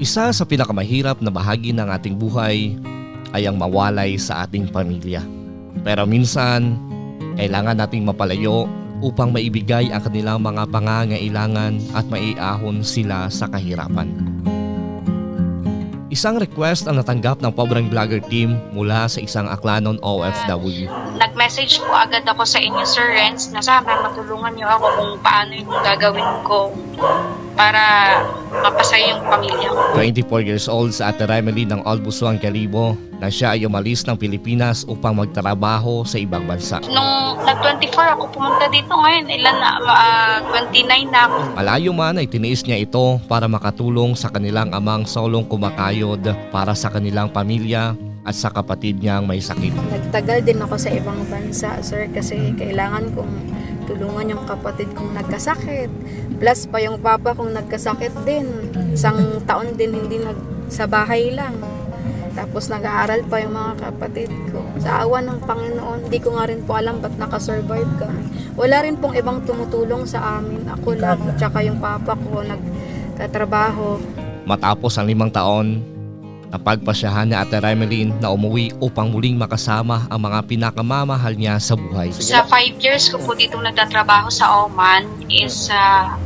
Isa sa pinakamahirap na bahagi ng ating buhay ay ang mawalay sa ating pamilya. Pero minsan, kailangan nating mapalayo upang maibigay ang kanilang mga pangangailangan at maiahon sila sa kahirapan. Isang request ang natanggap ng Pobreng Vlogger team mula sa isang Aklanon OFW. nag-message po agad ako sa inyo, Sir Renz, na sana matulungan niyo ako kung paano yung gagawin ko para mapasaya yung pamilya ko. 24 years old sa Ate Remely ng Albusuan, Calibo na siya ay umalis ng Pilipinas upang magtrabaho sa ibang bansa. Nung nag-24 ako pumunta dito ngayon, ilan na, ah, 29 na ako. Malayo man ay tiniis niya ito para makatulong sa kanilang amang solong kumakayod para sa kanilang pamilya at sa kapatid niyang may sakit. Nagtagal din ako sa ibang bansa, sir, kasi kailangan kong tulungan yung kapatid kong nagkasakit. Plus pa yung papa kong nagkasakit din. Isang taon din hindi nag sa bahay lang. Tapos nag-aaral pa yung mga kapatid ko. Sa awa ng Panginoon, hindi ko nga rin po alam ba't nakasurvive kami. Wala rin pong ibang tumutulong sa amin. Ako lang, tsaka yung papa ko nagtatrabaho. Matapos ang limang taon, napagpasyahan ni Ate Remeline na umuwi upang muling makasama ang mga pinakamamahal niya sa buhay. Sa 5 years ko po dito nagtatrabaho sa Oman is uh,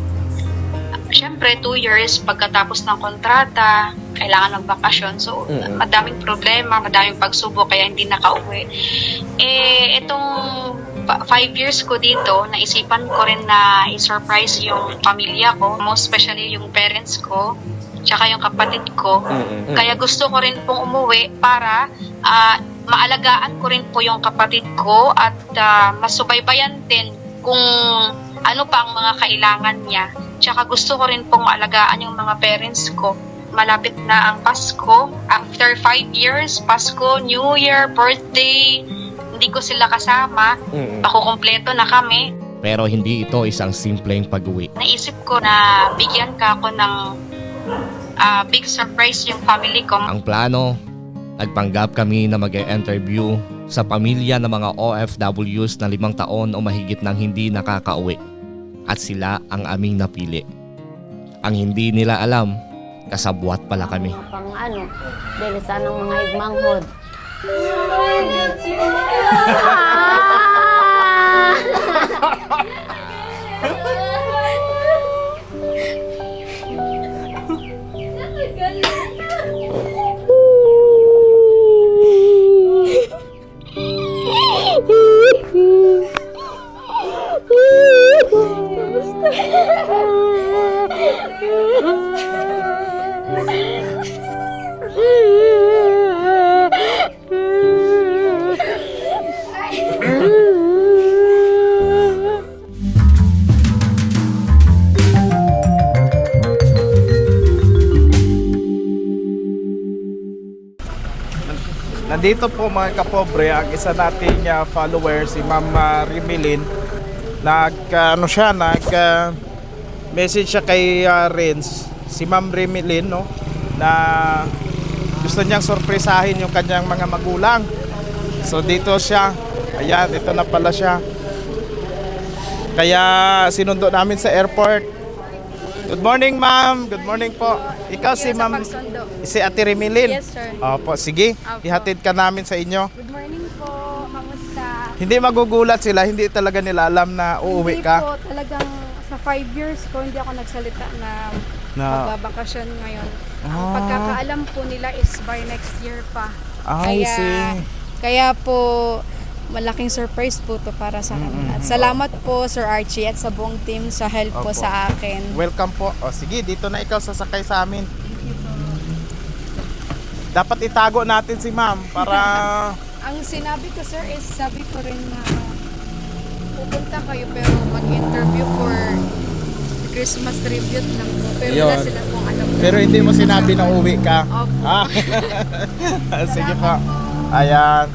syempre 2 years pagkatapos ng kontrata, kailangan ng bakasyon. So, madaming problema, madaming pagsubok kaya hindi nakauwi. Eh, itong 5 years ko dito, naisipan ko rin na i-surprise yung pamilya ko, most especially yung parents ko, tsaka yung kapatid ko. Kaya gusto ko rin pong umuwi para ah, maalagaan ko rin po yung kapatid ko at ah, masubaybayan din kung ano pa ang mga kailangan niya. Tsaka gusto ko rin pong maalagaan yung mga parents ko. Malapit na ang Pasko. After five years, Pasko, New Year, birthday, hindi ko sila kasama. Pakukumpleto na kami. Pero hindi ito isang simpleng pag-uwi. Naisip ko na bigyan ka ako ng ah, big surprise yung family ko. Ang plano, nagpanggap kami na mag interview sa pamilya ng mga OFWs na limang taon o mahigit nang hindi nakakauwi. At sila ang aming napili. Ang hindi nila alam, kasabwat pala kami. Pang ano, dahil sa ng mga igmanghod. Nandito po mga kapobre ang isa nating uh, follower si Ma'am uh, Rimilin. Nag uh, ano siya nag uh, message siya kay uh, Renz si Ma'am Rimilin no na gusto niyang sorpresahin yung kanyang mga magulang. So dito siya. Ayan, dito na pala siya. Kaya sinundo namin sa airport. Good morning, ma'am. Good morning po. Ikaw si ma'am si Ate Rimilin. Yes, sir. Opo, sige. Ihatid ka namin sa inyo. Good morning? Hindi magugulat sila, hindi talaga nila alam na uuwi Hindi ka. po, talagang sa five years ko, hindi ako nagsalita na Na, magbabakasyon ngayon. Ang Ah. pagkakaalam po nila is by next year pa. I kaya, see. Kaya po, malaking surprise po to para sa kanila. At salamat po Sir Archie at sa buong team sa help po Opo. sa akin. Welcome po. O sige, dito na ikaw sasakay sa amin. Dapat itago natin si ma'am para Ang sinabi ko sir is sabi ko rin na pupunta kayo pero mag-interview for Christmas tribute lang po. Pero wala Yun. sila pong alam. pero hindi mo sinabi na uuwi ka. Opo. Ah. Sige po. Ayan.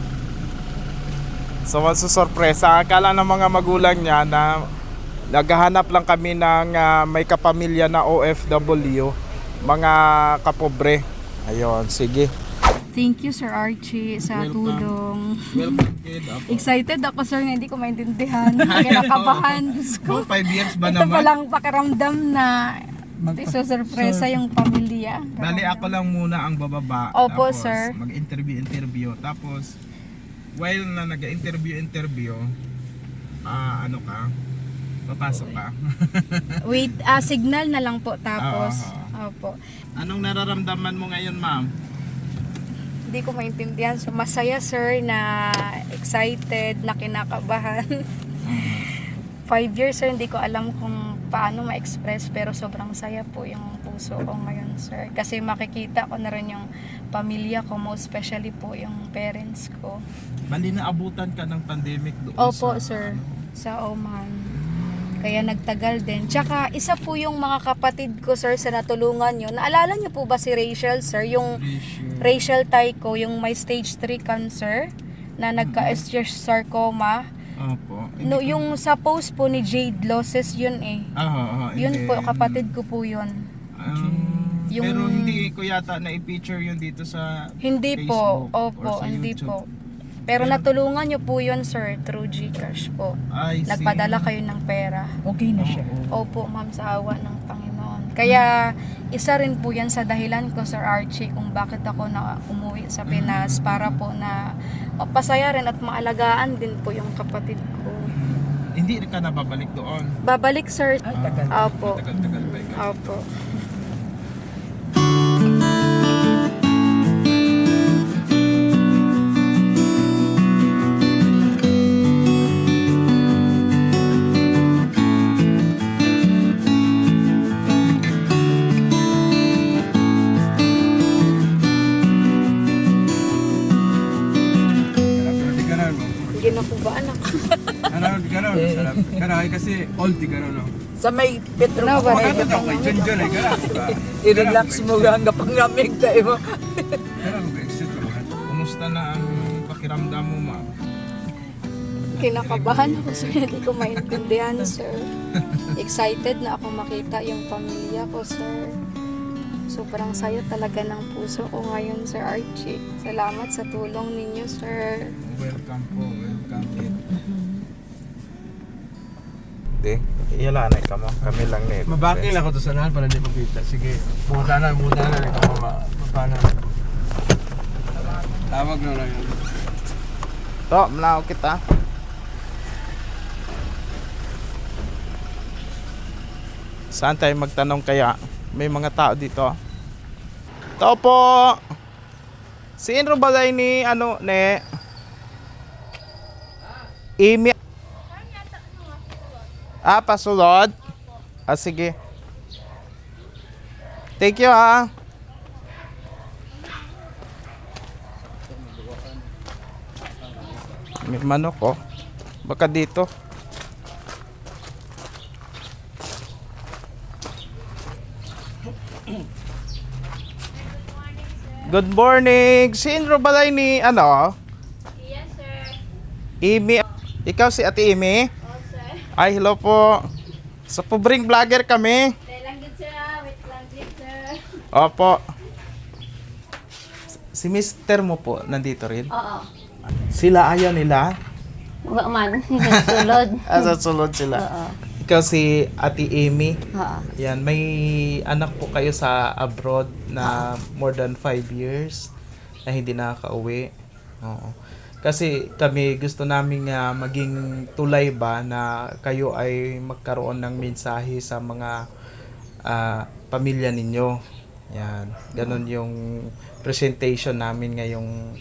So masusurpresa. Akala ng mga magulang niya na naghahanap lang kami ng ah, may kapamilya na OFW, mga kapobre. Ayun, sige. Thank you Sir Archie sa tulong. Excited ako sir na hindi ko maintindihan. Kinakabahan. Diyos ko. five years Ito palang pakiramdam na Di so sorpresa yung pamilya. Bali ako lang muna ang bababa. Opo, tapos sir. mag-interview interview tapos while na nag-interview interview ah ano ka papasok ka. Wait, ah, signal na lang po tapos. Ah, Opo. Anong nararamdaman mo ngayon, ma'am? Hindi ko maintindihan. So, masaya sir na excited, na kinakabahan. Five years sir, hindi ko alam kung paano ma-express pero sobrang saya po yung puso ko ngayon sir. Kasi makikita ko na rin yung pamilya ko, most especially po yung parents ko. Bali na abutan ka ng pandemic doon Opo sa sir, sa Oman. Kaya nagtagal din. Tsaka isa po yung mga kapatid ko sir sa natulungan nyo. Naalala niyo po ba si Rachel sir? Yung Ratio. Rachel Tyco, yung may stage 3 cancer na nagka-sarcoma. Opo. No, yung sa post po ni Jade Losses yun eh. Ah, ah, ah, Yun po, kapatid ko po yun. Um, Yung- Pero hindi ko yata na i-feature yun dito sa Hindi po, Facebook or opo, hindi YouTube. po. Pero natulungan nyo po yun sir, through Gcash po. I see. Nagpadala kayo ng pera. Okay na siya. Oo. Opo, ma'am, sa awa ng Panginoon. Kaya, isa rin po yan sa dahilan ko, Sir Archie, kung bakit ako na umuwi sa Pinas para po na mapasaya rin at maalagaan din po yung kapatid ko. Hindi ka na babalik doon. Babalik, Sir. Ay, tagal. Opo. Tagal-tagal pa ikaw. Opo. Kasi old di karon no. Sa may Petro No, but- Ano daw kay John John ay i-relax mo ang pangamig tayo mo. Karon mo exit mo. Kumusta na ang pakiramdam mo, ma'am? Kinakabahan ako, Sir. Hindi ko maintindihan, Sir. Excited na ako makita yung pamilya ko, Sir. Sobrang saya talaga ng puso ko ngayon, Sir Archie. Salamat sa tulong ninyo, Sir. Welcome po, welcome Di, iyalanay ka mo. Kami lang ni. Mabaki lang ako to sanahan para hindi makita. Sige. Pumunta na, pumunta na ikaw ma mapana. Tawag na lang yun. To, manaw kita. Saan tayo magtanong kaya? May mga tao dito. Tao po! Sino ba tayo ni ano, ne? Imi. Ah, pasulod? Ah, sige. Thank you ah. May manok oh. Baka dito. Good morning. Sino ba tayo ni ano? Yes, sir. Imi. Ikaw si Ate Imi? Ay, hello po. Sa pobring vlogger kami. Opo. Si mister mo po nandito rin. Oo. Sila ayaw nila. Wa man. Sulod. Asa sulod sila. Oo. Ikaw si Ate Amy. Oo. Yan, may anak po kayo sa abroad na more than 5 years na hindi nakaka-uwi. Oo. Kasi kami gusto namin nga maging tulay ba na kayo ay magkaroon ng mensahe sa mga ah, pamilya ninyo. Yan. Ganon yung presentation namin ngayong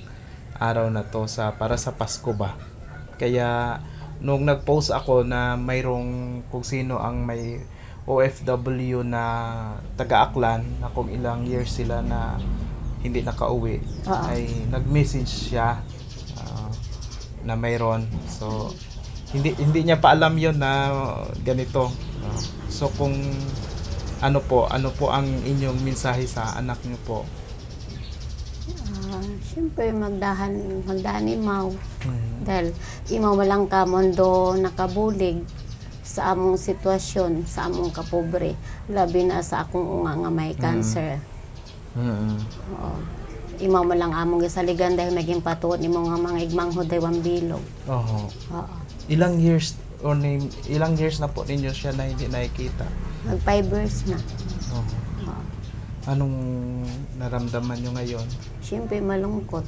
araw na to sa para sa Pasko ba. Kaya nung nag-post ako na mayroong kung sino ang may OFW na taga-Aklan na kung ilang years sila na hindi nakauwi Oo. ay nag-message siya na mayroon. So hindi hindi niya pa alam 'yon na ganito. So kung ano po, ano po ang inyong mensahe sa anak niyo po? Ah, Siyempre, magdahan, magdahan imaw. Mm. Dahil imaw walang ka mundo nakabulig sa among sitwasyon, sa among kapobre. Labi na sa akong unga nga may cancer. Mm. Oo. Imaw mo lang among gisaligan dahil naging patuod ni mga mga igmang huday bilog. Oho. Oo. Ilang years or name, ilang years na po ninyo siya na hindi nakikita? Mag five years na. Anong naramdaman nyo ngayon? Siyempre malungkot.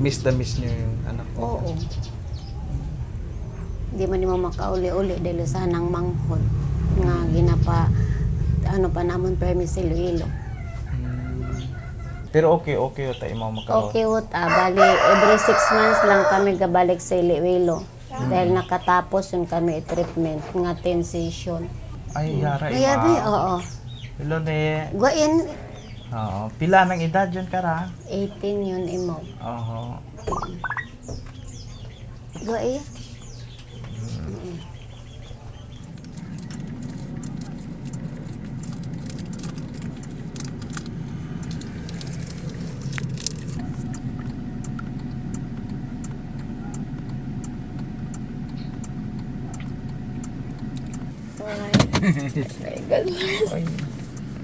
Miss na miss nyo yung anak mo? Oo. Di man mo makauli-uli dahil sa nang manghod nga ginapa ano pa namon permis sa Iloilo. Pero okay, okay tayo mo makaroon. Okay what ah, bali every six months lang kami gabalik sa Iloilo. Dahil nakatapos yun kami treatment nga 10 session. Ay, yara Kaya di, ima. oo. Hello, ne. Guwain, Oo. Pila ng edad yun ka ra? 18 yun imo. Oo. Guwain. Ay,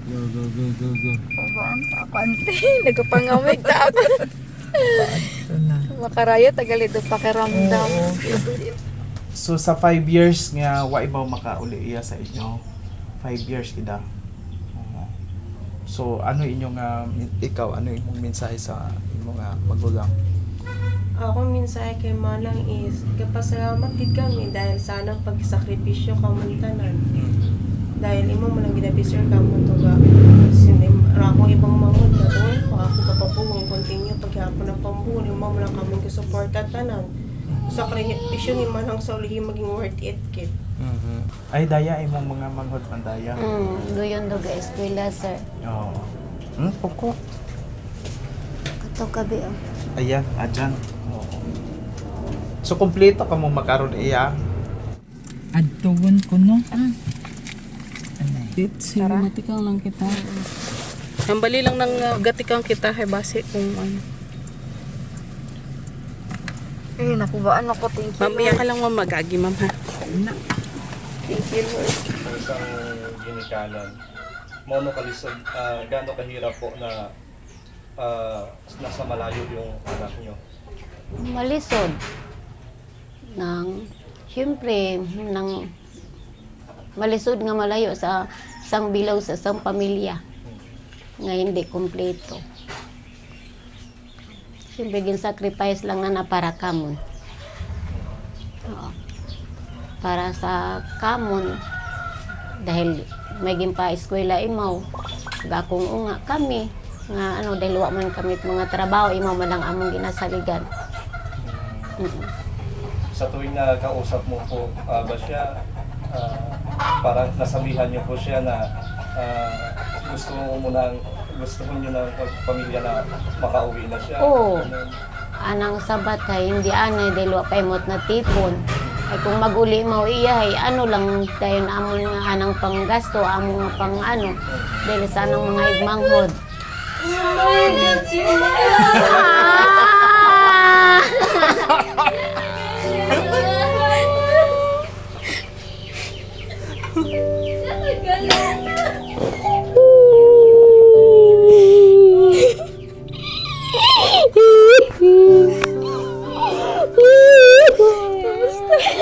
Go, go, go, go, go. Abaan, akante. Nagkapangamig ta ako. Makaraya, tagalito pakiramdam. So sa five years nga wa ibaw makauli iya sa inyo. Five years ida. Oo. So ano inyong min- ikaw ano imong mensahe sa imong nga magulang? Ako minsan kay Manang is, kapasalamat gid kami dahil sa anang pagsakripisyo kamuntanan. Dahil imo man ang ginabiser ka mo to ga sinim akong ibang mangod na doon pa ako kapabuhong continue paghapon ng pambuhon imo man lang kami suporta tanan. Sa sakripisyo ni Manang sa ulihi maging worth it kid. Mhm. Ay daya imong mga manghod man daya. Mm, doon do ga eskwela sir. Oo. Hmm, poko. Kato kabi oh. Ayan, adyan. So kompleto ka mo makaroon iya. Adtugon ko no. Ah. It's matikang lang kita. Ang bali lang ng uh, gatikang kita kay base kung ano. Eh, nakubaan ako. Thank you. Mamaya ka lang ma'am magagi ma'am ha. Thank you, Lord. isang ginikanan. Mono kalisod, uh, gaano kahirap po na ah, nasa malayo yung anak nyo? Malisod. Nang, siyempre, nang malisod nga malayo sa isang bilaw sa isang pamilya nga hindi kompleto. Siyempre, gin-sacrifice lang na para kamon. Oo. Para sa kamon, dahil may gimpa eskwela imaw, gakong unga kami, nga ano, dahil wa man kami mga trabaho, imaw man ang among ginasaligan. Mm. Sa tuwing na kausap mo po ah, ba siya, ah, parang nasabihan niyo po siya na ah, gusto mo muna gusto mo niyo na pamilya na makauwi na siya. Oo. Ganun. anang sabat kay hindi anay dahil wa paimot na tipon ay kung maguli mo iya ay ano lang dayon amon nga anang panggasto amo nga pang ano dahil sa anang mga igmanghod This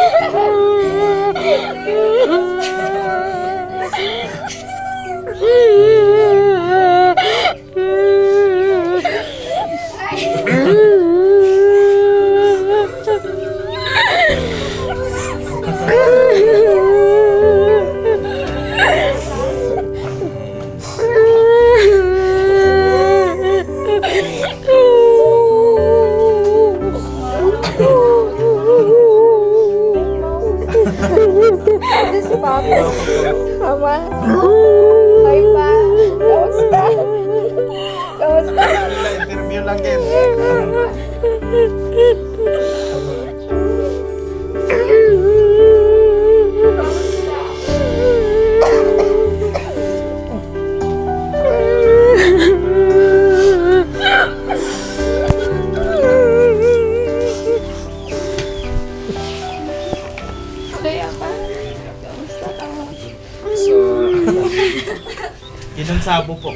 Yeah.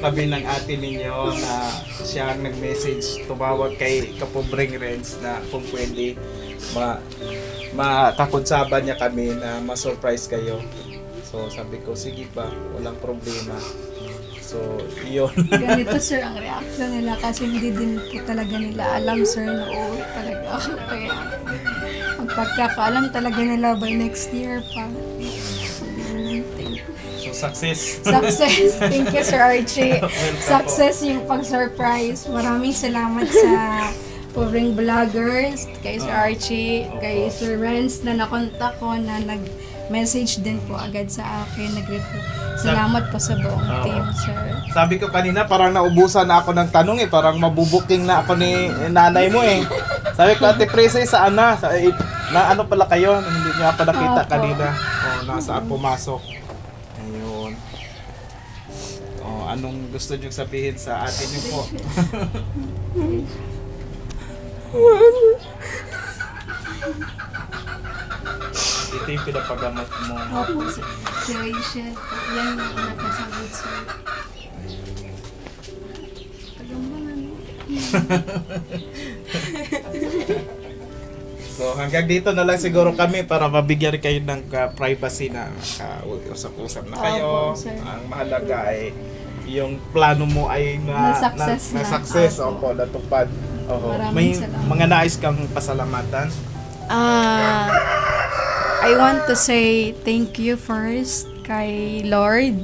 kami ng ate ninyo na siya ang nag-message tumawag kay Kapobreng Renz na kung pwede ma makakonsaban niya kami na ma-surprise kayo. So sabi ko, sige pa, walang problema. So, yun. Ganito sir ang reaction nila kasi hindi din po talaga nila alam sir na uuwi talaga ako. Kaya ang pagkakaalam talaga nila by next year pa. Success. Success! Thank you Sir Archie. Success yung pag-surprise. Maraming salamat sa Povering Vloggers, kay Sir Archie, kay Sir Renz na nakontak ko na nag-message din po agad sa akin. Nag-reply. Salamat po sa buong team, sir. Sabi ko kanina, parang naubusan na ako ng tanong eh. Parang mabubuking na ako ni nanay mo eh. Sabi ko, Ate Prese, saan na? Sa, eh, na ano pala kayo? Hindi niya pa nakita Opo. kanina. O, nasaan pumasok. Anong gusto niyo sabihin sa atin niyo po? Ito yung pinapagamot mo. Opo, sir. Yan yung nagkasabot, sir. So hanggang dito na lang siguro kami para mabigyan kayo ng uh, privacy na usap-usap na kayo. Opo, sir. Ang mahalaga ay yung plano mo ay na, Na-success na, na. success, Opo. opo, natupad. Opo. Maraming May salamat. mga nais kang pasalamatan. Ah, I want to say thank you first kay Lord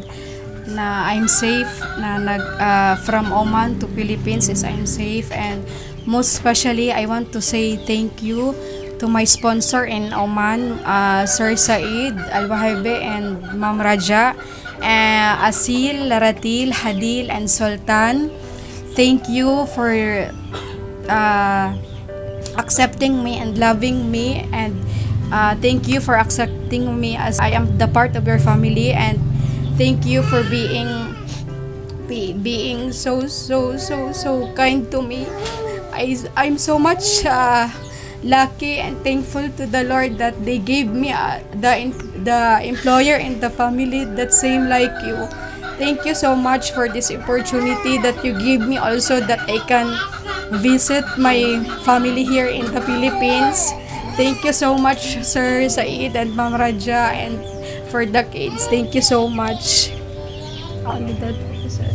na I'm safe na nag ah, from Oman to Philippines is I'm safe and most especially I want to say thank you to my sponsor in Oman ah, Sir Said Al-Wahibe and Ma'am Raja uh, Asil, Laratil, Hadil and Sultan thank you for uh, accepting me and loving me and uh, thank you for accepting me as I am the part of your family and thank you for being be, being so so so so kind to me. I I'm so much uh, lucky and thankful to the Lord that they gave me uh, the the employer in the family that same like you thank you so much for this opportunity that you give me also that I can visit my family here in the Philippines. Thank you so much, Sir Said and Ma'am Raja, and for the kids. Thank you so much. Only that, sir.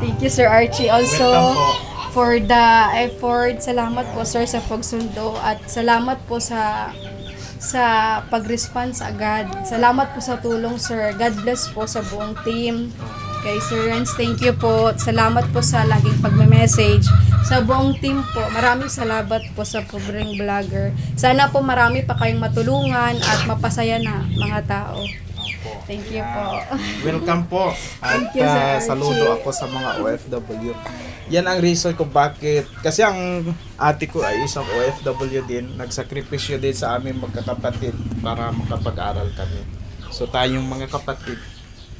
Thank you, Sir Archie. Also. For the effort. Salamat po, sir, sa pagsundo. At salamat po sa sa pag-response agad. Salamat po sa tulong, sir. God bless po sa buong team. Kay Sir Renz, thank you po. Salamat po sa laging pagme-message. Sa buong team po, maraming salamat po sa Pobreng Vlogger. Sana po marami pa kayong matulungan at mapasaya na mga tao. Thank you po. Welcome po. At Thank you, Sir uh, Archie. saludo ako sa mga OFW. Yan ang reason kung bakit. Kasi ang ate ko ay isang OFW din. Nagsakripisyo din sa amin magkakapatid para makapag-aral kami. So tayong mga kapatid,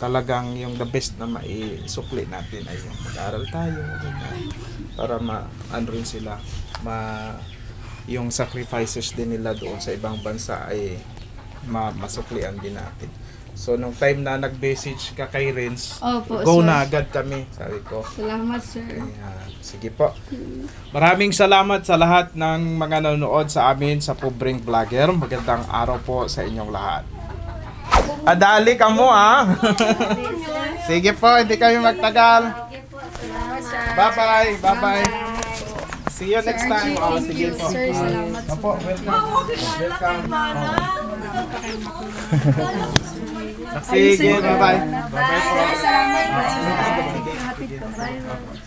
talagang yung the best na maisukli natin ay yung mag-aral tayo. Para ma, ano rin sila, ma, yung sacrifices din nila doon sa ibang bansa ay ma, masuklian din natin. So, nung time na nag-message ka kay Renz, Opo, go sir. na agad kami, sabi ko. Salamat, sir. Ayan. Sige po. Maraming salamat sa lahat ng mga nanonood sa amin sa Pobreng Vlogger. Magandang araw po sa inyong lahat. Adali ka mo ah. Sige po, hindi kami magtagal. Bye-bye. Bye-bye. See you next time. Oh, sige po. Sir, salamat sa Opo, welcome. Welcome. Sige, bye-bye. Bye-bye. Salamat. Happy to. Bye.